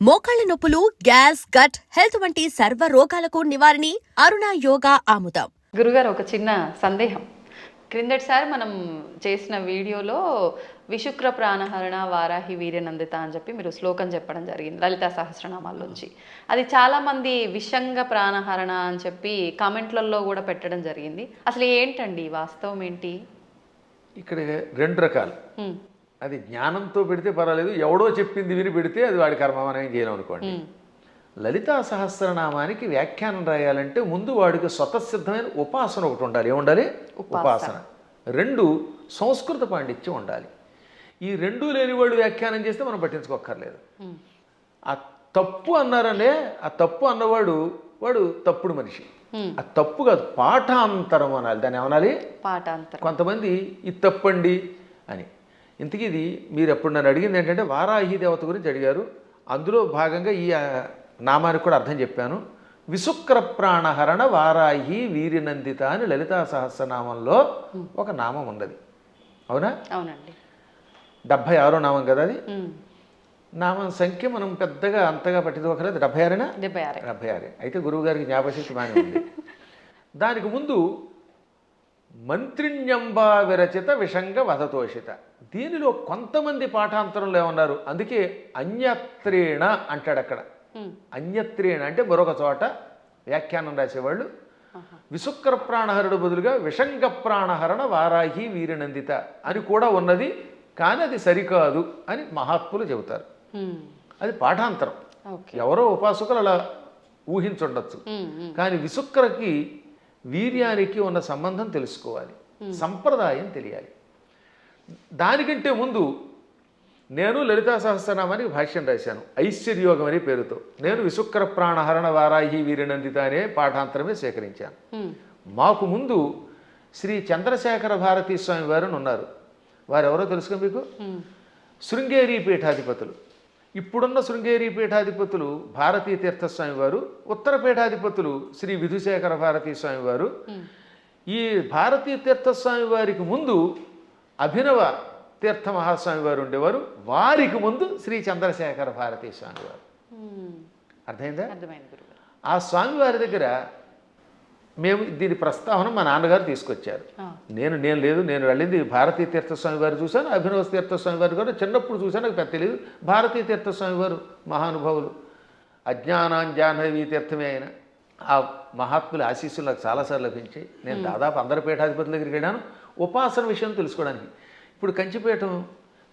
మోకాళ్ళ నొప్పులు gas gut health వంటి సర్వ రోగాలకు నివారణి అరుణ యోగా ఆముదం. గురుగారు ఒక చిన్న సందేహం. క్రిందటిసారి మనం చేసిన వీడియోలో విశుక్ర ప్రాణహరణ వారాహి వీర్యనందిత అని చెప్పి మీరు శ్లోకం చెప్పడం జరిగింది లలితా సహస్రనామాల్లోంచి అది చాలా మంది విషంగ ప్రాణహరణ అని చెప్పి కామెంట్లలో కూడా పెట్టడం జరిగింది. అసలు ఏంటండి వాస్తవం ఏంటి? ఇక్కడ రెండు రకాలు. హ్మ్, అది జ్ఞానంతో పెడితే పర్వాలేదు ఎవడో చెప్పింది విని పెడితే అది వాడి కర్మ మనం ఏం చేయలేం అనుకోండి. లలితా సహస్రనామానికి వ్యాఖ్యానం రాయాలంటే ముందు వాడికి స్వతసిద్ధమైన ఉపాసన ఒకటి ఉండాలి. ఏముండాలి? ఉపాసన. రెండు సంస్కృత పాండిత్యం ఉండాలి. ఈ రెండు లేని వాడు వ్యాఖ్యానం చేస్తే మనం పట్టించుకోక్కర్లేదు. ఆ తప్పు అన్నారనే ఆ తప్పు అన్నవాడు వాడు తప్పుడు మనిషి. ఆ తప్పు కాదు పాఠాంతరం అనాలి. దాన్ని ఏమనాలి? పాఠాంతరం. కొంతమంది ఇది తప్పండి అని. ఇంతకీ ఇది మీరు ఎప్పుడు నన్ను అడిగింది ఏంటంటే వారాహి దేవత గురించి అడిగారు. అందులో భాగంగా ఈ నామానికి కూడా అర్థం చెప్పాను. విశుక్ర ప్రాణహరణ వారాహి వీరినందిత అని లలితా సహస్రనామంలో ఒక నామం ఉన్నది. అవునా? అవునండి. డెబ్భై ఆరో నామం కదా అది? నామం సంఖ్య మనం పెద్దగా అంతగా పట్టించుకోకలేదు డెబ్భై ఆరేనా? డెబ్బై ఆరే. డెబ్భై ఆరే. అయితే గురువు గారికి జ్ఞాపశక్తి బాగానే ఉంది. దానికి ముందు మంత్రిణ్యంబా విరచిత విషంగ వధతోషిత. దీనిలో కొంతమంది పాఠాంతరంలో ఏమన్నారు? అందుకే అన్యత్రేణ అంటాడు అక్కడ. అన్యత్రేణ అంటే మరొక చోట వ్యాఖ్యానం రాసేవాళ్ళు. విశుక్ర ప్రాణహరుడు బదులుగా విషంగ ప్రాణహరణ వారాహి వీరనందిత అని కూడా ఉన్నది కానీ అది సరికాదు అని మహాత్ములు చెబుతారు. అది పాఠాంతరం. ఎవరో ఉపాసకులు అలా ఊహించుండొచ్చు. కానీ విశుక్రకి వీర్యానికి ఉన్న సంబంధం తెలుసుకోవాలి. సంప్రదాయం తెలియాలి. దానికంటే ముందు నేను లలితా సహస్రనామానికి భాష్యం రాశాను. ఐశ్వర్యోగం అనే పేరుతో. నేను విశుక్ర ప్రాణహరణ వారాహి వీరనందిత అనే పాఠాంతరమే సేకరించాను. మాకు ముందు శ్రీ చంద్రశేఖర భారతీ స్వామి వారు ఉన్నారు. వారెవరో తెలుసుగా మీకు? శృంగేరి పీఠాధిపతులు. ఇప్పుడున్న శృంగేరి పీఠాధిపతులు భారతీ తీర్థస్వామి వారు ఉత్తర పీఠాధిపతులు శ్రీ విధుశేఖర భారతీ స్వామి వారు. ఈ భారతీ తీర్థస్వామి వారికి ముందు అభినవ తీర్థ మహాస్వామి వారు ఉండేవారు. వారికి ముందు శ్రీ చంద్రశేఖర భారతీ స్వామి వారు. అర్థమైందా? ఆ స్వామి వారి దగ్గర మేము దీని ప్రస్తావన మా నాన్నగారు తీసుకొచ్చారు. నేను నేను లేదు నేను వెళ్ళింది భారతీ తీర్థస్వామి వారు చూశాను అభినవ తీర్థస్వామి వారు కూడా చిన్నప్పుడు చూశాను నాకు పెద్ద తెలియదు. భారతీ తీర్థస్వామి వారు మహానుభావులు. అజ్ఞానాంజాహ్నవీ తీర్థమే ఆయన. ఆ మహాత్ముల ఆశీస్సులు నాకు చాలాసార్లు లభించాయి. నేను దాదాపు అందరి పీఠాధిపతుల దగ్గరికి వెళ్ళాను. ఉపాసన విషయం తెలుసుకోవడానికి. ఇప్పుడు కంచిపీఠం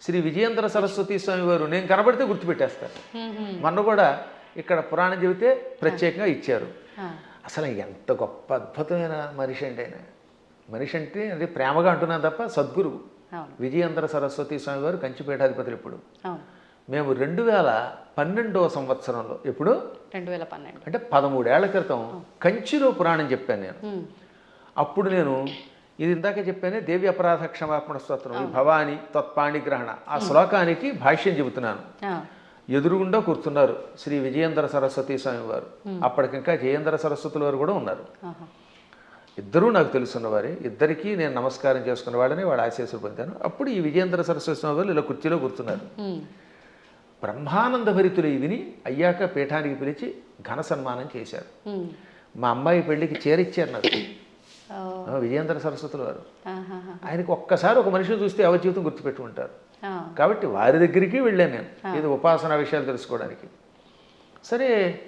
శ్రీ విజయేంద్ర సరస్వతి స్వామి వారు నేను కనబడితే గుర్తుపెట్టేస్తారు. మొన్న కూడా ఇక్కడ పురాణం చెబితే ప్రత్యేకంగా ఇచ్చారు. అసలు ఎంత గొప్ప అద్భుతమైన మనిషి అంటే ఆయన. మనిషి అంటే అది ప్రేమగా అంటున్నాను తప్ప సద్గురువు. విజయేంద్ర సరస్వతి స్వామి వారు కంచిపీఠాధిపతులు ఇప్పుడు. మేము రెండు వేల పన్నెండవ సంవత్సరంలో ఎప్పుడు? రెండు వేల పన్నెండు. అంటే పదమూడేళ్ళ క్రితం కంచిలో పురాణం చెప్పాను నేను. అప్పుడు నేను ఇది ఇందాక చెప్పానే దేవి అపరాధ క్షమాపణ స్తోత్రం భవాని తత్పాణి గ్రహణ ఆ శ్లోకానికి భాష్యం చెబుతున్నాను. ఎదురుగుండా కూర్చున్నారు శ్రీ విజయేంద్ర సరస్వతి స్వామి వారు. అప్పటికింకా జయేంద్ర సరస్వతుల వారు కూడా ఉన్నారు. ఇద్దరూ నాకు తెలుసున్న వారే ఇద్దరికీ నేను నమస్కారం చేసుకున్న వాళ్ళని వాడు ఆశీస్సులు పొందాను. అప్పుడు ఈ విజయేంద్ర సరస్వతి స్వామి వారు ఇలా కుర్చీలో కూర్చున్నారు. హ్మ్, బ్రహ్మానంద భరితులు ఇవిని అయ్యాక పీఠానికి పిలిచి ఘన సన్మానం చేశారు. మా అమ్మాయి పెళ్ళికి చేరిచ్చారు నాకు. విజయేంద్ర సరస్వతుల వారు. ఆయనకు ఒక్కసారి ఒక మనిషిని చూస్తే ఎవరి జీవితం గుర్తుపెట్టుకుంటారు. కాబట్టి వారి దగ్గరికి వెళ్ళాను నేను. ఇది ఉపాసన విషయాలు తెలుసుకోవడానికి. సరే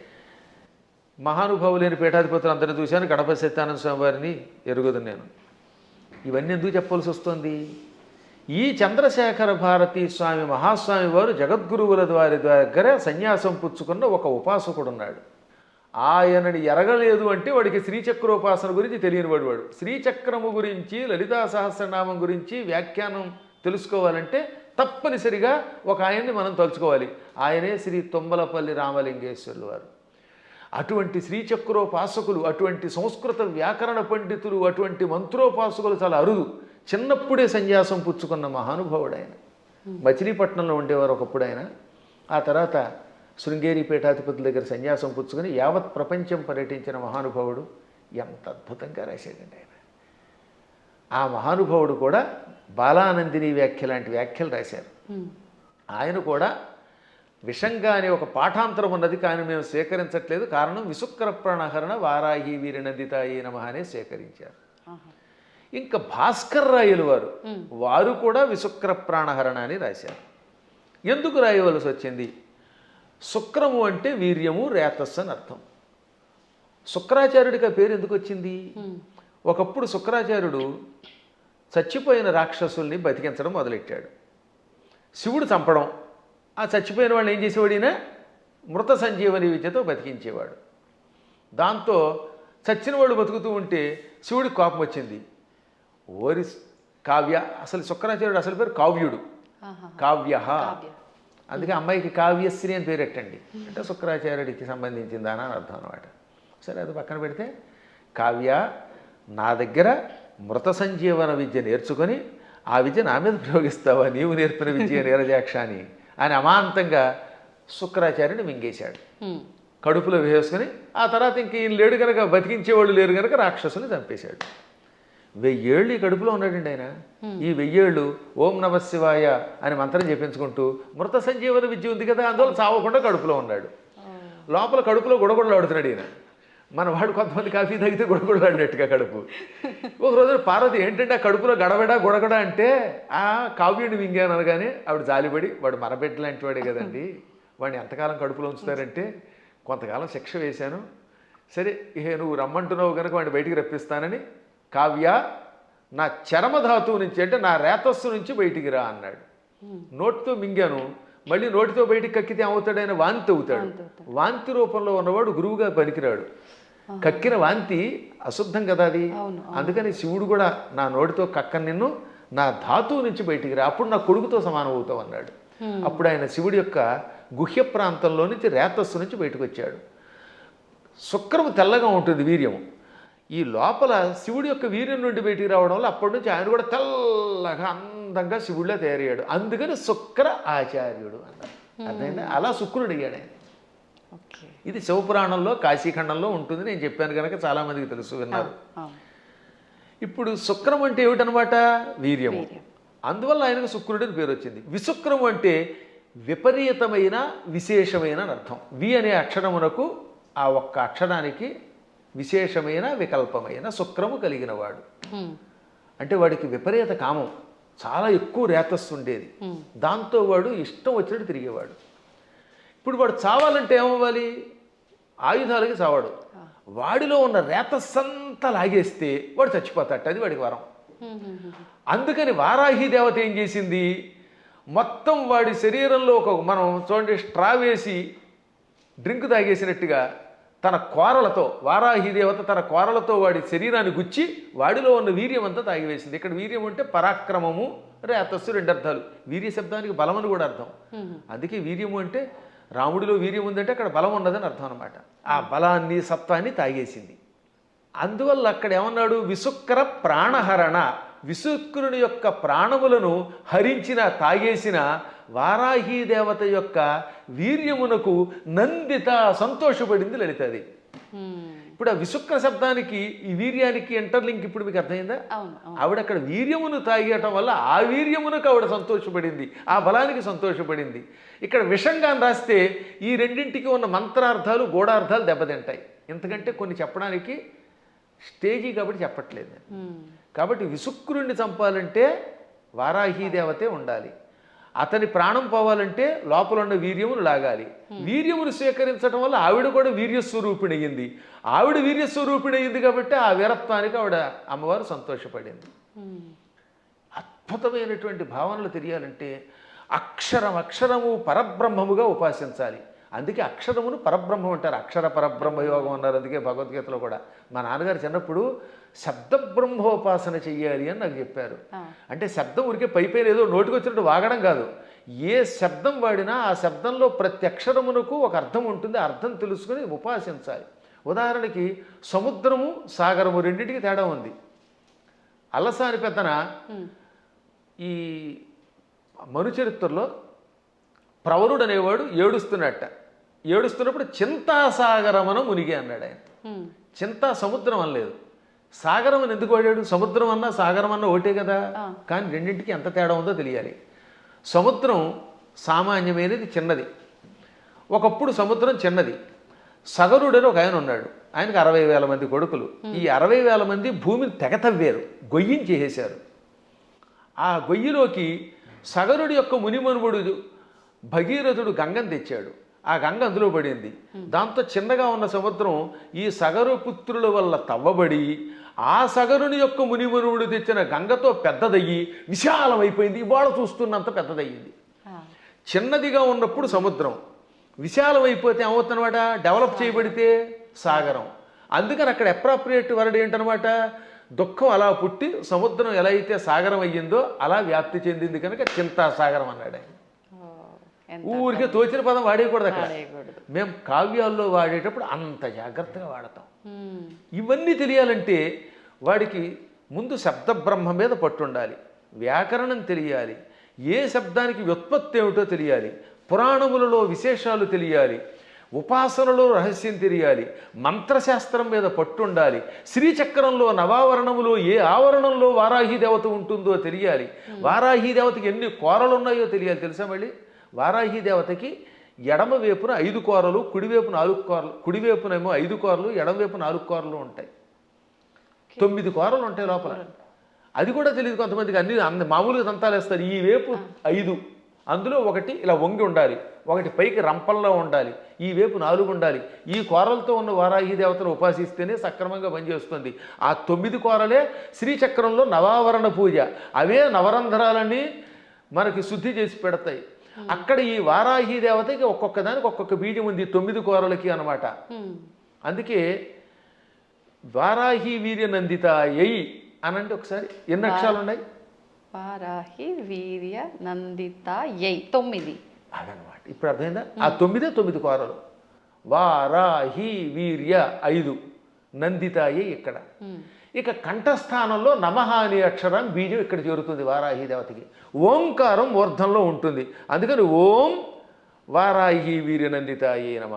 మహానుభావులైన పీఠాధిపతులు అందరిని చూశాను. గణపతి సత్యానంద స్వామి వారిని ఎరుగుదు నేను. ఇవన్నీ ఎందుకు చెప్పాల్సి వస్తుంది? ఈ చంద్రశేఖర భారతీ స్వామి మహాస్వామి వారు జగద్గురువుల వారి దగ్గర సన్యాసం పుచ్చుకున్న ఒక ఉపాసకుడు ఉన్నాడు. ఆయనని ఎరగలేదు అంటే వాడికి శ్రీచక్రోపాసన గురించి తెలియని వాడు వాడు. శ్రీచక్రము గురించి లలితా సహస్రనామం గురించి వ్యాఖ్యానం తెలుసుకోవాలంటే తప్పనిసరిగా ఒక ఆయన్ని మనం తలుచుకోవాలి. ఆయనే శ్రీ తుమ్మలపల్లి రామలింగేశ్వరులు వారు. అటువంటి శ్రీచక్రోపాసకులు అటువంటి సంస్కృత వ్యాకరణ పండితులు అటువంటి మంత్రోపాసకులు చాలా అరుదు. చిన్నప్పుడే సన్యాసం పుచ్చుకున్న మహానుభావుడు ఆయన మచిలీపట్నంలో ఉండేవారు ఒకప్పుడు ఆయన ఆ తర్వాత శృంగేరి పీఠాధిపతుల దగ్గర సన్యాసం పుచ్చుకొని యావత్ ప్రపంచం పర్యటించిన మహానుభావుడు ఎంత అద్భుతంగా రాశాడండి ఆయన. ఆ మహానుభావుడు కూడా బాలానందిని వ్యాఖ్య లాంటి వ్యాఖ్యలు రాశారు. ఆయన కూడా విషంగా అనే ఒక పాఠాంతరం ఉన్నది కానీ మేము స్వీకరించట్లేదు. కారణం విశుక్ర ప్రాణహరణ వారాహి వీరినందితాయి నమ అనే స్వీకరించారు. ఆహా. ఇంకా భాస్కర్ రాయలు వారు వారు కూడా విశుక్ర ప్రాణహరణ అని రాశారు. ఎందుకు రాయవలసి వచ్చింది? శుక్రము అంటే వీర్యము రేతస్సు అని అర్థం. శుక్రాచార్యుడికి ఆ పేరు ఎందుకు వచ్చింది? ఒకప్పుడు శుక్రాచార్యుడు చచ్చిపోయిన రాక్షసుల్ని బతికించడం మొదలెట్టాడు. శివుడు చంపడం ఆ చచ్చిపోయిన వాళ్ళని ఏం చేసేవాడు ఈయన? మృత సంజీవని విద్యతో బతికించేవాడు. దాంతో చచ్చిన వాళ్ళు బతుకుతూ ఉంటే శివుడికి కోపం వచ్చింది. ఓరి కావ్య అసలు శుక్రాచార్యుడు అసలు పేరు కావ్యుడు. కావ్య. కావ్య. అందుకే అమ్మాయికి కావ్యశ్రీ అని పేరెట్టండి అంటే శుక్రాచార్యుడికి సంబంధించిందా అని అర్థం అనమాట సరే అది పక్కన పెడితే కావ్య నా దగ్గర మృత సంజీవన విద్య నేర్చుకొని ఆ విద్య నా మీద ప్రయోగిస్తావా? నీవు నేర్పిన విద్య నీరజాక్ష అని అని అమాంతంగా శుక్రాచార్యుని మింగేశాడు. కడుపులో వేసుకుని ఆ తర్వాత ఇంక ఈయన లేడు కనుక బతికించేవాళ్ళు లేరు కనుక రాక్షసుని చంపేశాడు. వెయ్యేళ్ళు ఈ కడుపులో ఉన్నాడండి ఆయన. ఈ వెయ్యేళ్ళు ఓం నమ శివాయ అని మంత్రం చెప్పించుకుంటూ మృత సంజీవన విద్య ఉంది కదా అందువల్ల చావకుండా కడుపులో ఉన్నాడు. లోపల కడుపులో గుడగొడలాడుతున్నాడు ఈయన. మన వాడు కొంతమంది కాఫీ తాగితే గుడగొడలాడినట్టుగా కడుపు. ఒక రోజు పార్వతి ఏంటంటే ఆ కడుపులో గడబడ గుడగడ అంటే ఆ కావ్యుడిని మింగాను అనగానే ఆవిడ జాలిపడి వాడు మరబెట్ట లాంటి వాడే కదండి. వాడిని ఎంతకాలం కడుపులో ఉంచుతారంటే కొంతకాలం శిక్ష వేశాను. సరే ఇహే నువ్వు రమ్మంటున్నావు కనుక వాడిని బయటికి రప్పిస్తానని కావ్య నా చరమధాతువు నుంచి అంటే నా రేతస్సు నుంచి బయటికి రా అన్నాడు. నోటితో మింగాను. మళ్ళీ నోటితో బయటికి కక్కితే ఏమవుతాడైనా వాంతి అవుతాడు. వాంతి రూపంలో ఉన్నవాడు గురువుగా పనికిరాడు. కక్కిన వాంతి అశుద్ధం కదా అది? అందుకని శివుడు కూడా నా నోటితో కక్క నిన్ను నా ధాతువు నుంచి బయటికి రా అప్పుడు నా కొడుకుతో సమానం అవుతావు అన్నాడు. అప్పుడు ఆయన శివుడి యొక్క గుహ్య ప్రాంతంలో నుంచి రేతస్సు నుంచి బయటకు వచ్చాడు. శుక్రము తెల్లగా ఉంటుంది వీర్యము. ఈ లోపల శివుడి యొక్క వీర్యం నుండి బయటికి రావడం వల్ల అప్పటి నుంచి ఆయన కూడా తెల్లగా అందంగా శివుడిలా తయారయ్యాడు. అందుకని శుక్ర ఆచార్యుడు అన్నారు అర్థమైందా? అలా శుక్రుడు అయ్యాడు. ఆయన ఇది శివపురాణంలో కాశీఖండంలో ఉంటుంది. నేను చెప్పాను కనుక చాలామందికి తెలుసు విన్నారు. ఇప్పుడు శుక్రం అంటే ఏమిటనమాట? వీర్యము. వీర్యం. అందువల్ల ఆయనకు శుక్రుడు అని పేరు వచ్చింది. విశుక్రము అంటే విపరీతమైన విశేషమైన అర్థం. వి అనే అక్షరమునకు ఆ ఒక్క అక్షరానికి విశేషమైన వికల్పమైన శుక్రము కలిగినవాడు. హ్మ్. అంటే వాడికి విపరీత కామం. చాలా ఎక్కువ రేతస్సు ఉండేది. దాంతో వాడు ఇష్టం వచ్చినట్టు తిరిగేవాడు. ఇప్పుడు వాడు చావాలంటే ఏమవ్వాలి? ఆయుధాలకి చావాడు. వాడిలో ఉన్న రేతస్సంతా లాగేస్తే వాడు చచ్చిపోతాట అది వాడికి వరం. అందుకని వారాహి దేవత ఏం చేసింది? మొత్తం వాడి శరీరంలో ఒక మనం చూడండి స్ట్రా వేసి డ్రింక్ తాగేసినట్టుగా తన కోరలతో వారాహి దేవత తన కోరలతో వాడి శరీరాన్ని గుచ్చి వాడిలో ఉన్న వీర్యం అంతా తాగివేసింది. ఇక్కడ వీర్యం అంటే పరాక్రమము రేతస్సు రెండు అర్థాలు. వీర్య శబ్దానికి బలం అని కూడా అర్థం. అందుకే వీర్యము అంటే రాముడిలో వీర్యం ఉందంటే అక్కడ బలం ఉన్నదని అర్థం అనమాట ఆ బలాన్ని సత్వాన్ని తాగేసింది. అందువల్ల అక్కడ ఏమన్నాడు? విశుక్ర ప్రాణహరణ. విశుక్రుని యొక్క ప్రాణములను హరించిన తాగేసిన వారాహి దేవత యొక్క వీర్యమునకు నందిత సంతోషపడింది లలితది. ఇప్పుడు ఆ విశుక్ర శబ్దానికి ఈ వీర్యానికి ఇంటర్లింక్ ఇప్పుడు మీకు అర్థమైందా? ఆవిడ అక్కడ వీర్యమును తాగేయటం వల్ల ఆ వీర్యమునకు ఆవిడ సంతోషపడింది ఆ బలానికి సంతోషపడింది. ఇక్కడ విషంగా రాస్తే ఈ రెండింటికి ఉన్న మంత్రార్థాలు గూఢార్థాలు దెబ్బతింటాయి. ఎందుకంటే కొన్ని చెప్పడానికి స్టేజీ కాబట్టి చెప్పట్లేదు. కాబట్టి విశుక్రుణ్ణి చంపాలంటే వారాహి దేవతే ఉండాలి. అతని ప్రాణం పోవాలంటే లోపల ఉన్న వీర్యమును లాగాలి. వీర్యమును స్వీకరించడం వల్ల ఆవిడ కూడా వీర్యస్వరూపిణి అయ్యింది ఆవిడ వీర్యస్వరూపిణి అయ్యింది కాబట్టి ఆ వీరత్వానికి ఆవిడ అమ్మవారు సంతోషపడింది. అద్భుతమైనటువంటి భావనలు తెలియాలంటే అక్షరం అక్షరము పరబ్రహ్మముగా ఉపాసించాలి. అందుకే అక్షరమును పరబ్రహ్మం అంటారు. అక్షర పరబ్రహ్మ యోగం అన్నారు అందుకే భగవద్గీతలో కూడా. మా నాన్నగారు చిన్నప్పుడు శబ్ద బ్రహ్మోపాసన చెయ్యాలి అని నాకు చెప్పారు. అంటే శబ్దం ఉరికే పై పైన ఏదో నోటికి వచ్చినట్టు వాగడం కాదు. ఏ శబ్దం వాడినా ఆ శబ్దంలో ప్రతి అక్షరమునకు ఒక అర్థం ఉంటుంది. అర్థం తెలుసుకుని ఉపాసించాలి. ఉదాహరణకి సముద్రము సాగరము రెండింటికి తేడా ఉంది. అల్లసాని పెద్దన. ఈ మనుచరిత్రలో ప్రవరుడు అనేవాడు ఏడుస్తున్నట్ట. ఏడుస్తున్నప్పుడు చింతాసాగరమన మునిగి అన్నాడు ఆయన. చింతా సముద్రం అనలేదు. సాగరం అని ఎందుకు వాడాడు? సముద్రం అన్నా సాగరం అన్నా ఒకటే కదా. కానీ రెండింటికి ఎంత తేడా ఉందో తెలియాలి. సముద్రం సామాన్యమైనది చిన్నది. ఒకప్పుడు సముద్రం చిన్నది. సగరుడని ఒక ఆయన ఉన్నాడు. ఆయనకు అరవై వేల మంది కొడుకులు. ఈ అరవై వేల మంది భూమిని తెగతవ్వారు గొయ్యించేసేశారు ఆ గొయ్యిలోకి సగరుడి యొక్క మునిమనుముడు భగీరథుడు గంగను తెచ్చాడు. ఆ గంగ అందులో పడింది. దాంతో చిన్నగా ఉన్న సముద్రం ఈ సగరు పుత్రుల వల్ల తవ్వబడి ఆ సగరుని యొక్క మునిమనువుడు తెచ్చిన గంగతో పెద్దదయ్యి విశాలమైపోయింది. ఇవాళ చూస్తున్నంత పెద్దదయ్యింది. చిన్నదిగా ఉన్నప్పుడు సముద్రం విశాలమైపోతే ఏమవుతుందన్నమాట? డెవలప్ చేయబడితే సాగరం. అందుకని అక్కడ అప్రాప్రియేట్ వర్డ్ ఏంటనమాట దుఃఖం అలా పుట్టి సముద్రం ఎలా అయితే సాగరం అయ్యిందో అలా వ్యాప్తి చెందింది కనుక చింతా సాగరం అన్నాడు ఊరికే తోచిన పదం వాడేయకూడదు అక్కడ. మేము కావ్యాల్లో వాడేటప్పుడు అంత జాగ్రత్తగా వాడతాం. ఇవన్నీ తెలియాలంటే వాడికి ముందు శబ్ద బ్రహ్మ మీద పట్టుండాలి. వ్యాకరణం తెలియాలి. ఏ శబ్దానికి వ్యుత్పత్తి ఏమిటో తెలియాలి. పురాణములలో విశేషాలు తెలియాలి. ఉపాసనలో రహస్యం తెలియాలి. మంత్రశాస్త్రం మీద పట్టుండాలి. శ్రీచక్రంలో నవావరణములో ఏ ఆవరణంలో వారాహి దేవత ఉంటుందో తెలియాలి. వారాహి దేవతకి ఎన్ని కోరలు ఉన్నాయో తెలియాలి. తెలుసా మళ్ళీ? వారాహి దేవతకి ఎడమ వైపున ఐదు కోరలు కుడివైపు నాలుగు కోరలు కుడివైపునేమో ఐదు కోరలు ఎడమవైపు నాలుగు కోరలు ఉంటాయి. తొమ్మిది కూరలు ఉంటాయి లోపల. అది కూడా తెలియదు కొంతమందికి అన్ని అన్ని మామూలుగా దంతాలు వేస్తారు ఈ వేపు ఐదు అందులో ఒకటి ఇలా వంగి ఉండాలి ఒకటి పైకి రంపంలో ఉండాలి ఈ వేపు నాలుగు ఉండాలి. ఈ కూరలతో ఉన్న వారాహి దేవతను ఉపాసిస్తేనే సక్రమంగా పనిచేస్తుంది. ఆ తొమ్మిది కూరలే శ్రీచక్రంలో నవావరణ పూజ. అవే నవరంధ్రాలన్నీ మనకి శుద్ధి చేసి పెడతాయి. అక్కడ ఈ వారాహి దేవతకి ఒక్కొక్క దానికి ఒక్కొక్క బీజం ఉంది తొమ్మిది కూరలకి అన్నమాట. ఉమ్, అందుకే వారాహి వీర్య నందిత ఎయి అనంటే ఒకసారి ఎన్ని అక్షరాలు ఉన్నాయి? వారాహి వీర్య నందిత యై తొమ్మిది. అదనమాట. ఇప్పుడు అర్థమైందా? ఆ తొమ్మిదే తొమ్మిది కోరలు. వారాహి వీర్య ఐదు నందిత ఎయి ఇక్కడ. ఉమ్, ఇక కంఠస్థానంలో నమః అనే అక్షరం బీజం ఇక్కడ చేరుతుంది వారాహి దేవతకి ఓంకారం మూర్ధంలో ఉంటుంది. అందుకని ఓం వారాహి వీర్యనందితాయే నమ.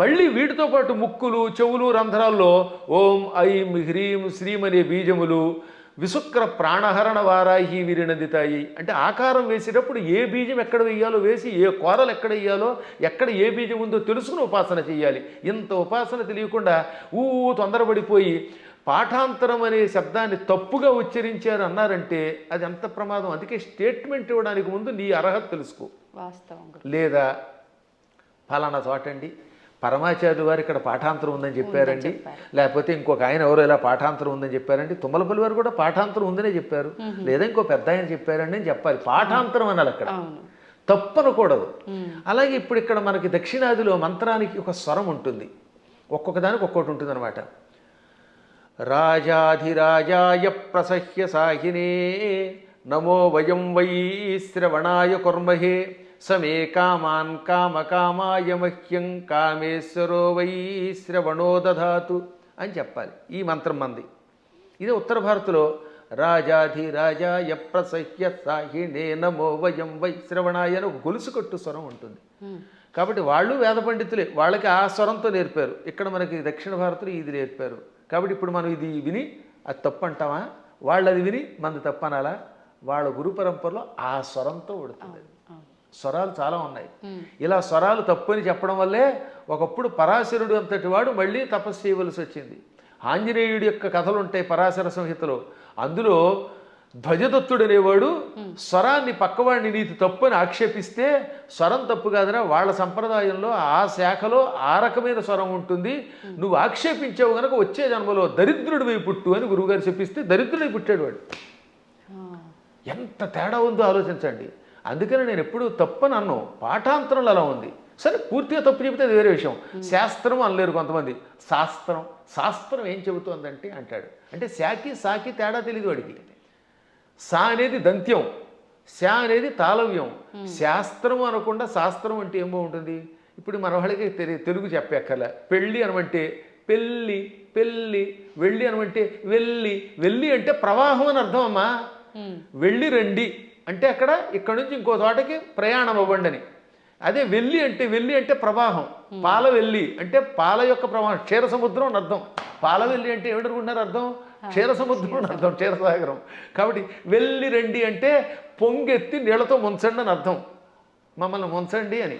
మళ్ళీ వీటితో పాటు ముక్కులు చెవులు రంధ్రాల్లో ఓం ఐం హ్రీం శ్రీం అనే బీజములు విశుక్ర ప్రాణహరణ వారాహి వీర్యనందితాయి. అంటే ఆకారం వేసేటప్పుడు ఏ బీజం ఎక్కడ వేయాలో వేసి ఏ కూరలు ఎక్కడ వేయాలో ఎక్కడ ఏ బీజం ఉందో తెలుసుకుని ఉపాసన చేయాలి. ఇంత ఉపాసన తెలియకుండా ఊ తొందరపడిపోయి పాఠాంతరం అనే శబ్దాన్ని తప్పుగా ఉచ్చరించారు అన్నారంటే అది ఎంత ప్రమాదం? అందుకే స్టేట్మెంట్ ఇవ్వడానికి ముందు నీ అర్హత తెలుసుకో. లేదా ఫలానా చోటండి. పరమాచార్యులు వారు ఇక్కడ పాఠాంతరం ఉందని చెప్పారండి. లేకపోతే ఇంకొక ఆయన ఎవరో ఇలా పాఠాంతరం ఉందని చెప్పారండి. తుమ్మలపల్లి వారు కూడా పాఠాంతరం ఉందనే చెప్పారు. లేదా ఇంకో పెద్ద ఆయన చెప్పారండి అని చెప్పాలి. పాఠాంతరం అనాలి అక్కడ. తప్పనకూడదు. అలాగే ఇప్పుడు ఇక్కడ మనకి దక్షిణాదిలో మంత్రానికి ఒక స్వరం ఉంటుంది. ఒక్కొక్క దానికి ఒక్కొక్కటి ఉంటుంది అనమాట రాజాధిరాజాయ ప్రసహ్య సాహినే. నమో వయం వై శ్రవణాయ కుర్మహే. సమే కామాన్ కామకామాయ మహ్యం కామేశ్వరో వై శ్రవణో దధాతు అని చెప్పాలి. ఈ మంత్రం మంది. ఇదే ఉత్తర భారత్లో రాజాధిరాజాయ ప్రసహ్య సాహినే. నమో వయం వై శ్రవణాయ అని ఒక గొలుసు కట్టు స్వరం ఉంటుంది. కాబట్టి వాళ్ళు వేద పండితులే. వాళ్ళకి ఆ స్వరంతో నేర్పారు. ఇక్కడ మనకి దక్షిణ భారత్లో ఇది నేర్పారు. కాబట్టి ఇప్పుడు మనం ఇది విని అది తప్పు అంటామా వాళ్ళు అది విని మనది తప్పు అనాలా వాళ్ళ గురు పరంపరలో ఆ స్వరంతో ఉడుతుంది. స్వరాలు చాలా ఉన్నాయి. ఇలా స్వరాలు తప్పు అని చెప్పడం వల్లే ఒకప్పుడు పరాశరుడు అంతటి వాడు మళ్ళీ తపస్సు చేయవలసి వచ్చింది. ఆంజనేయుడి యొక్క కథలు ఉంటాయి పరాశర సంహితలో. అందులో ధ్వజదత్తుడు అనేవాడు స్వరాన్ని పక్కవాడిని నీతి తప్పు అని ఆక్షేపిస్తే స్వరం తప్పు కాదురా వాళ్ళ సంప్రదాయంలో ఆ శాఖలో ఆ రకమైన స్వరం ఉంటుంది. నువ్వు ఆక్షేపించావు కనుక వచ్చే జన్మలో దరిద్రుడివై పుట్టు అని గురువుగారు చెప్పిస్తే దరిద్రుడై పుట్టాడు వాడు. ఎంత తేడా ఉందో ఆలోచించండి. అందుకని నేను ఎప్పుడు తప్పని అన్ను. పాఠాంతరంలో అలా ఉంది. సరే పూర్తిగా తప్పు చెబితే అది వేరే విషయం. శాస్త్రం అనలేరు కొంతమంది. శాస్త్రం శాస్త్రం ఏం చెబుతోందంటే అంటాడు. అంటే శాకి సాకి తేడా తెలియదు వాడికి. సా అనేది దంత్యం. శా అనేది తాళవ్యం. శాస్త్రం అనకుండా శాస్త్రం అంటే ఏం బాగుంటుంది? ఇప్పుడు మన వాళ్ళకి తెలి- తెలుగు చెప్పక్కర్లే. పెళ్ళి అనమంటే పెళ్ళి పెళ్ళి వెళ్ళి అనమంటే వెళ్ళి. వెళ్ళి అంటే ప్రవాహం అని అర్థం అమ్మా. వెళ్ళి రండి. అంటే అక్కడ ఇక్కడ నుంచి ఇంకో చోటకి ప్రయాణం అవ్వండి అని అదే వెళ్ళి అంటే వెళ్ళి అంటే ప్రవాహం. పాల వెళ్ళి అంటే పాల యొక్క ప్రవాహం. క్షీర సముద్రం అని అర్థం. పాల వెళ్ళి అంటే ఏమిటనుకుంటున్నారు అర్థం? క్షీర సముద్రం అని అర్థం క్షీరసాగరం కాబట్టి వెళ్ళి రండి అంటే పొంగెత్తి నీళ్ళతో ముంచండి అని అర్థం. మమ్మల్ని ముంచండి అని.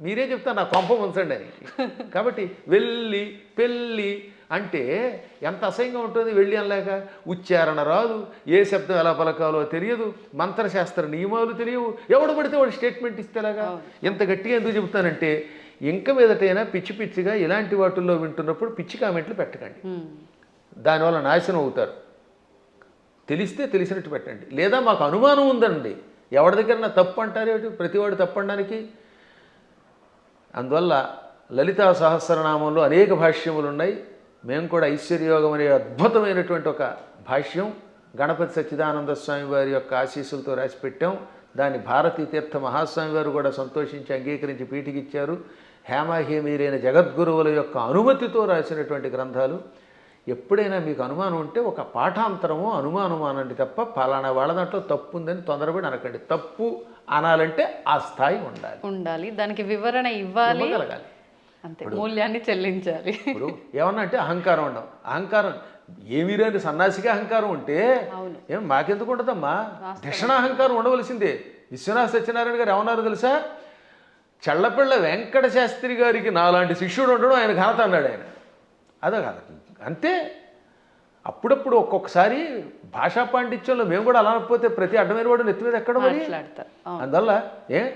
మీరే చెప్తారు నా కొంప ఉంచండి అని. కాబట్టి వెళ్ళి పెళ్ళి అంటే ఎంత అసహ్యంగా ఉంటుంది వెళ్ళి అనలేక? ఉచ్చారణ రాదు. ఏ శబ్దం ఎలా పలకాలో తెలియదు. మంత్రశాస్త్ర నియమాలు తెలియవు. ఎవడు పడితే వాడు స్టేట్మెంట్ ఇస్తేలాగా ఎంత గట్టిగా ఎందుకు చెబుతానంటే ఇంక మీదటైనా పిచ్చి పిచ్చిగా ఇలాంటి వాటిల్లో వింటున్నప్పుడు పిచ్చి కామెంట్లు పెట్టకండి. దానివల్ల నాశనం అవుతారు. తెలిస్తే తెలిసినట్టు పెట్టండి. లేదా మాకు అనుమానం ఉందండి. ఎవరి దగ్గర తప్పు అంటారేమిటి ప్రతివాడు తప్పు అనడానికి. అందువల్ల లలితా సహస్రనామంలో అనేక భాష్యములు ఉన్నాయి మేము కూడా ఐశ్వర్యోగం అనే అద్భుతమైనటువంటి ఒక భాష్యం గణపతి సచ్చిదానంద స్వామి వారి యొక్క ఆశీస్సులతో రాసి పెట్టాం దాన్ని భారతీ తీర్థ మహాస్వామి వారు కూడా సంతోషించి అంగీకరించి పీఠికిచ్చారు. హేమాహేమీరైన జగద్గురువుల యొక్క అనుమతితో రాసినటువంటి గ్రంథాలు. ఎప్పుడైనా మీకు అనుమానం ఉంటే ఒక పాఠాంతరమో అనుమానమో అనండి తప్ప పలానా వాళ్ళ దాంట్లో తప్పు ఉందని తొందరపడి అనకండి. తప్పు అనాలంటే ఆ స్థాయి ఉండాలి. ఉండాలి. దానికి వివరణ ఇవ్వాలి. అంతే. మూల్యాన్ని చెల్లించాలి. ఇప్పుడు ఏమన్నా అంటే అహంకారం ఉండవు అహంకారం. ఏమీ రాని సన్నాసిగా అహంకారం ఉంటే. ఏం మాకెందుకు ఉంటుందమ్మా అహంకారం ఉండవలసిందే. విశ్వనాథ సత్యనారాయణ గారు ఏమన్నారో తెలుసా? చల్లపిళ్ళ వెంకట శాస్త్రి గారికి నాలాంటి శిష్యుడు ఉండడం ఆయన ఘనత అన్నాడు ఆయన. అదే కాదు. అంతే. అప్పుడప్పుడు ఒక్కొక్కసారి భాషా పాండిత్యంలో మేము కూడా అలా అనకపోతే ప్రతి అడ్డమైన వాడు నెత్తి మీద ఎక్కడ మరి. అందువల్ల ఏ?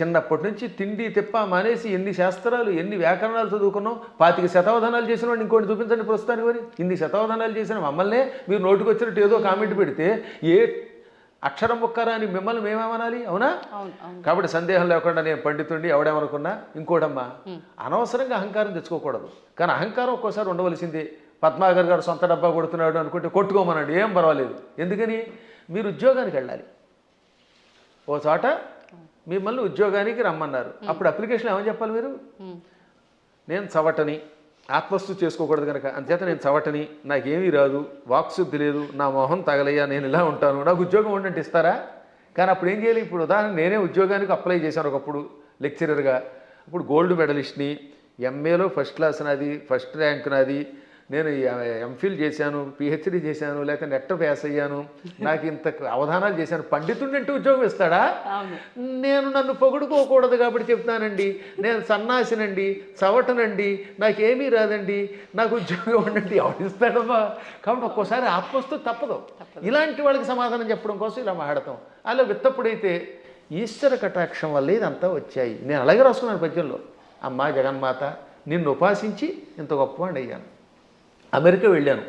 చిన్నప్పటి నుంచి తిండి తిప్ప మానేసి ఎన్ని శాస్త్రాలు ఎన్ని వ్యాకరణాలు చదువుకున్నాం? పాతిక శతావధానాలు చేసిన వాడిని ఇంకోటి చూపించండి ప్రస్తుతానికి మరి. ఇన్ని శతావధానాలు చేసిన మమ్మల్నే మీరు నోటికి వచ్చినట్టు ఏదో కామెంట్ పెడితే ఏ అక్షరం ముక్కరా అని మిమ్మల్ని మేమేమనాలి? అవును? కాబట్టి సందేహం లేకుండా నేను పండితుండి ఎవడేమనుకున్నా ఇంకోటమ్మా అనవసరంగా అహంకారం తెచ్చుకోకూడదు. కానీ అహంకారం ఒక్కోసారి ఉండవలసిందే. పద్మాగర్ గారు సొంత డబ్బా కొడుతున్నాడు అనుకుంటే కొట్టుకోమనండి ఏం పర్వాలేదు. ఎందుకని? మీరు ఉద్యోగానికి వెళ్ళాలి. ఓ చోట మిమ్మల్ని ఉద్యోగానికి రమ్మన్నారు. అప్పుడు అప్లికేషన్ ఏమని చెప్పాలి మీరు. నేను చవటని. ఆత్మస్తు చేసుకోకూడదు కనుక అంచేత నేను చవటని. నాకేమీ రాదు. వాక్శుద్ధి లేదు. నా మొహం తగలయ్యా. నేను ఇలా ఉంటాను. నాకు ఉద్యోగం ఉండంటే ఇస్తారా? కానీ అప్పుడు ఏం చేయాలి? ఇప్పుడు ఉదాహరణ నేనే ఉద్యోగానికి అప్లై చేశాను ఒకప్పుడు లెక్చరర్గా ఇప్పుడు గోల్డ్ మెడలిస్ట్ని ఎంఏలో ఫస్ట్ క్లాస్ నాది ఫస్ట్ ర్యాంక్ నాది. నేను ఎంఫిల్ చేశాను పిహెచ్డి చేశాను లేకపోతే నెట్ పాస్ అయ్యాను. నాకు ఇంత అవధానాలు చేశాను. పండితుడిని అంటే ఉద్యోగం ఇస్తాడా? నేను నన్ను పొగుడుకోకూడదు కాబట్టి చెప్తానండి నేను సన్నాసినండి చవటనండి నాకేమీ రాదండి. నాకు ఉద్యోగం ఉండండి. ఎవరిస్తాడమ్మా కాబట్టి ఒక్కోసారి ఆత్మస్తు తప్పదు. ఇలాంటి వాళ్ళకి సమాధానం చెప్పడం కోసం ఇలా మాట్లాడతాం. అలా విత్తప్పుడైతే ఈశ్వర కటాక్షం వల్ల ఇదంతా వచ్చాయి. నేను అలాగే రాసుకున్నాను పద్యంలో. అమ్మా జగన్మాత నిన్ను ఉపాసించి ఇంత గొప్పవాడిని అయ్యాను. అమెరికా వెళ్ళాను.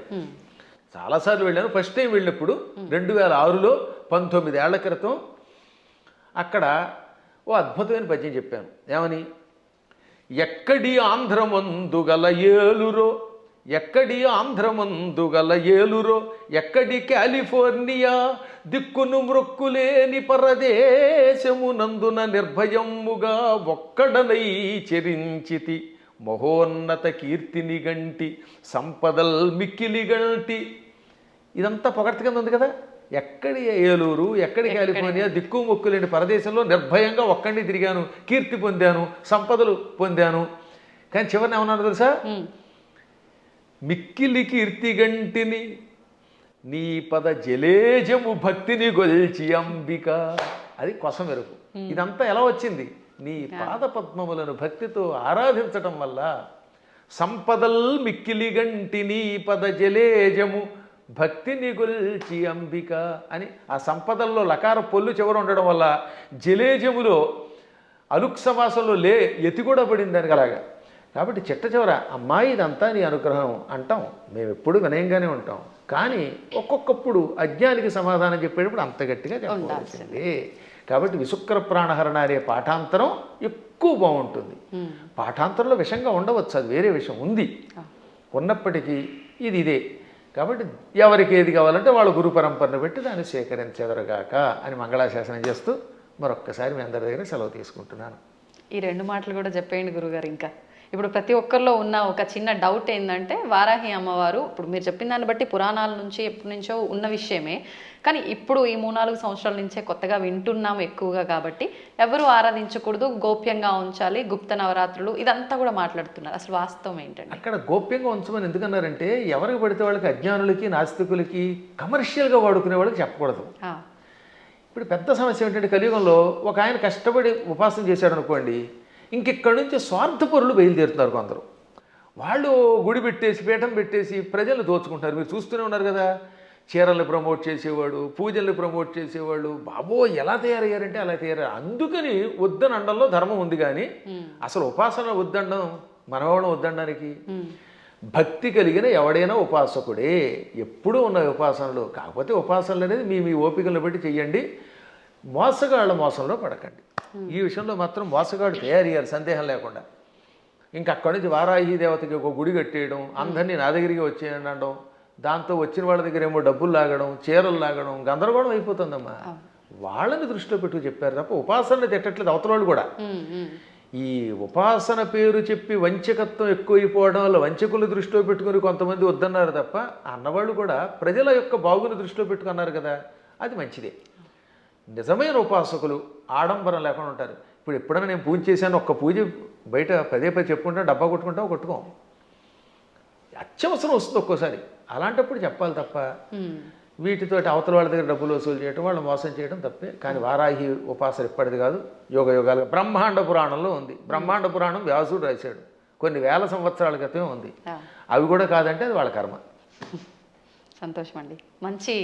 చాలాసార్లు వెళ్ళాను. ఫస్ట్ టైం వెళ్ళినప్పుడు రెండు వేల ఆరులో పంతొమ్మిది ఏళ్ళ క్రితం అక్కడ ఓ అద్భుతమైన పద్యం చెప్పాను. ఏమని? ఎక్కడి ఆంధ్రమందు గల ఏలురో ఎక్కడి ఆంధ్రమందు గల ఏలురో ఎక్కడి కాలిఫోర్నియా దిక్కును మృక్కులేని పరదేశమునందున నిర్భయముగా ఒక్కడనై చెరించితి. మహోన్నత కీర్తిని గంటి సంపదల్ మిక్కిలి గంటి ఇదంతా పొగడ్త కింద ఉంది కదా? ఎక్కడి ఏలూరు ఎక్కడి కాలిఫోర్నియా దిక్కు మొక్కు లేని పరదేశంలో నిర్భయంగా ఒక్కడిని తిరిగాను. కీర్తి పొందాను సంపదలు పొందాను. కానీ చివరిని ఏమన్నాను తెలుసా. మిక్కిలి కీర్తి గంటిని నీ పద జలేజము భక్తిని గొల్చి అంబిక. అది కొసం మెరుపు ఇదంతా ఎలా వచ్చింది? నీ పాద పద్మములను భక్తితో ఆరాధించటం వల్ల సంపదల్ మిక్కిలి గంటి నీ పద జలేజము భక్తిని గొల్చి అంబిక అని ఆ సంపదల్లో లకార పొల్లు చివర ఉండడం వల్ల జలేజములో అలుక్ సమాసంలో లే ఎతి కూడా పడింది దానికి అలాగా. కాబట్టి చిట్ట చివర అమ్మాయి ఇదంతా నీ అనుగ్రహం అంటాం. మేము ఎప్పుడు వినయంగానే ఉంటాం. కానీ ఒక్కొక్కప్పుడు అజ్ఞానికి సమాధానం చెప్పేటప్పుడు అంత గట్టిగా చెప్పవలసింది. కాబట్టి విశుక్ర ప్రాణహరణ అనే పాఠాంతరం ఎక్కువ బాగుంటుంది. పాఠాంతరంలో విషంగా ఉండవచ్చు అది వేరే విషయం ఉంది. ఉన్నప్పటికీ ఇది ఇదే. కాబట్టి ఎవరికి ఏది కావాలంటే వాళ్ళ గురు పరంపరను పెట్టి దాన్ని స్వీకరించెదరుగాక అని మంగళాశాసనం చేస్తూ మరొక్కసారి మీ అందరి దగ్గర సెలవు తీసుకుంటున్నాను. ఈ రెండు మాటలు కూడా చెప్పేయండి గురుగారు ఇంకా. ఇప్పుడు ప్రతి ఒక్కరిలో ఉన్న ఒక చిన్న డౌట్ ఏంటంటే వారాహి అమ్మవారు ఇప్పుడు మీరు చెప్పిన దాన్ని బట్టి పురాణాల నుంచి ఎప్పటి నుంచో ఉన్న విషయమే. కానీ ఇప్పుడు ఈ మూడు నాలుగు సంవత్సరాల నుంచే కొత్తగా వింటున్నాం ఎక్కువగా కాబట్టి ఎవరు ఆరాధించకూడదు గోప్యంగా ఉంచాలి గుప్త నవరాత్రులు ఇదంతా కూడా మాట్లాడుతున్నారు. అసలు వాస్తవం ఏంటండి? అక్కడ గోప్యంగా ఉంచమని ఎందుకన్నారంటే ఎవరికి పడితే వాళ్ళకి అజ్ఞానులకి నాస్తికులకి కమర్షియల్గా వాడుకునే వాళ్ళకి చెప్పకూడదు. ఇప్పుడు పెద్ద సమస్య ఏంటంటే కలియుగంలో ఒక ఆయన కష్టపడి ఉపాసన చేశాడు అనుకోండి ఇంకెక్కడి నుంచి స్వార్థపరులు బయలుదేరుతున్నారు కొందరు. వాళ్ళు గుడి పెట్టేసి పీఠం పెట్టేసి ప్రజలు దోచుకుంటారు. మీరు చూస్తూనే ఉన్నారు కదా చీరల్ని ప్రమోట్ చేసేవాడు పూజల్ని ప్రమోట్ చేసేవాళ్ళు. బాబో ఎలా తయారయ్యారంటే అలా తయారయ్యారు. అందుకని వద్దని అండంలో ధర్మం ఉంది కానీ అసలు ఉపాసన వద్దండం మనవాళ్ళం వద్దనడానికి భక్తి కలిగిన ఎవడైనా ఉపాసకుడే. ఎప్పుడూ ఉన్న ఉపాసనలు. కాకపోతే ఉపాసనలు అనేది మీ మీ ఓపికలను బట్టి చెయ్యండి. మోసగాళ్ళ మోసంలో పడకండి. ఈ విషయంలో మాత్రం మోసగాడు తయారయ్యారు సందేహం లేకుండా. ఇంకా అక్కడి నుంచి వారాహి దేవతకి ఒక గుడి కట్టేయడం అందరినీ నా దగ్గరికి వచ్చేయండి దాంతో వచ్చిన వాళ్ళ దగ్గర ఏమో డబ్బులు లాగడం చీరలు లాగడం గందరగోళం అయిపోతుందమ్మా. వాళ్ళని దృష్టిలో పెట్టు చెప్పారు తప్ప ఉపాసనని తిట్టట్లేదు అవతల వాళ్ళు కూడా. ఈ ఉపాసన పేరు చెప్పి వంచకత్వం ఎక్కువైపోవడం వల్ల వంచకులు దృష్టిలో పెట్టుకుని కొంతమంది వద్దన్నారు తప్ప అన్నవాళ్ళు కూడా ప్రజల యొక్క బాగుని దృష్టిలో పెట్టుకున్నారు కదా అది మంచిదే. నిజమైన ఉపాసకులు ఆడంబరం లేకుండా ఉంటారు. ఇప్పుడు ఎప్పుడైనా నేను పూజ చేశాను ఒక్క పూజ బయట పదే పదే చెప్పుకుంటా డబ్బా కొట్టుకుంటాం కొట్టుకోం. అత్యవసరం వస్తుంది ఒక్కోసారి. అలాంటప్పుడు చెప్పాలి తప్ప ఉమ్. వీటితోటి అవతల వాళ్ళ దగ్గర డబ్బులు వసూలు చేయడం వాళ్ళు మోసం చేయడం తప్పే. కానీ వారాహి ఉపాసన ఎప్పటిది కాదు. యోగ యోగాలు బ్రహ్మాండ పురాణంలో ఉంది. బ్రహ్మాండ పురాణం వ్యాసుడు రాశాడు. కొన్ని వేల సంవత్సరాల క్రితమే ఉంది. అవి కూడా కాదంటే అది వాళ్ళ కర్మ. సంతోషం అండి మంచి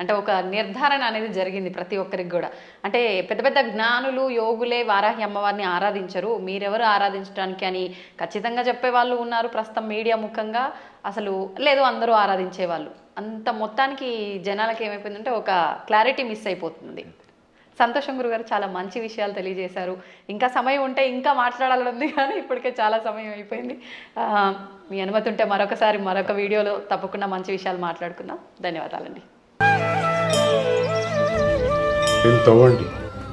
అంటే ఒక నిర్ధారణ అనేది జరిగింది ప్రతి ఒక్కరికి కూడా. అంటే పెద్ద పెద్ద జ్ఞానులు యోగులే వారాహి అమ్మవారిని ఆరాధించరు. మీరెవరు ఆరాధించడానికి అని ఖచ్చితంగా చెప్పే వాళ్ళు ఉన్నారు ప్రస్తుతం మీడియా ముఖంగా. అసలు లేదు అందరూ ఆరాధించే వాళ్ళు అంత మొత్తానికి జనాలకి ఏమైపోయిందంటే ఒక క్లారిటీ మిస్ అయిపోతుంది. సంతోషం గురుగారు చాలా మంచి విషయాలు తెలియజేశారు. ఇంకా సమయం ఉంటే ఇంకా మాట్లాడాలని ఉంది కానీ ఇప్పటికే చాలా సమయం అయిపోయింది. మీ అనుమతి ఉంటే మరొకసారి మరొక వీడియోలో తప్పకుండా మంచి విషయాలు మాట్లాడుకుందాం. ధన్యవాదాలండి. తవ్వండి.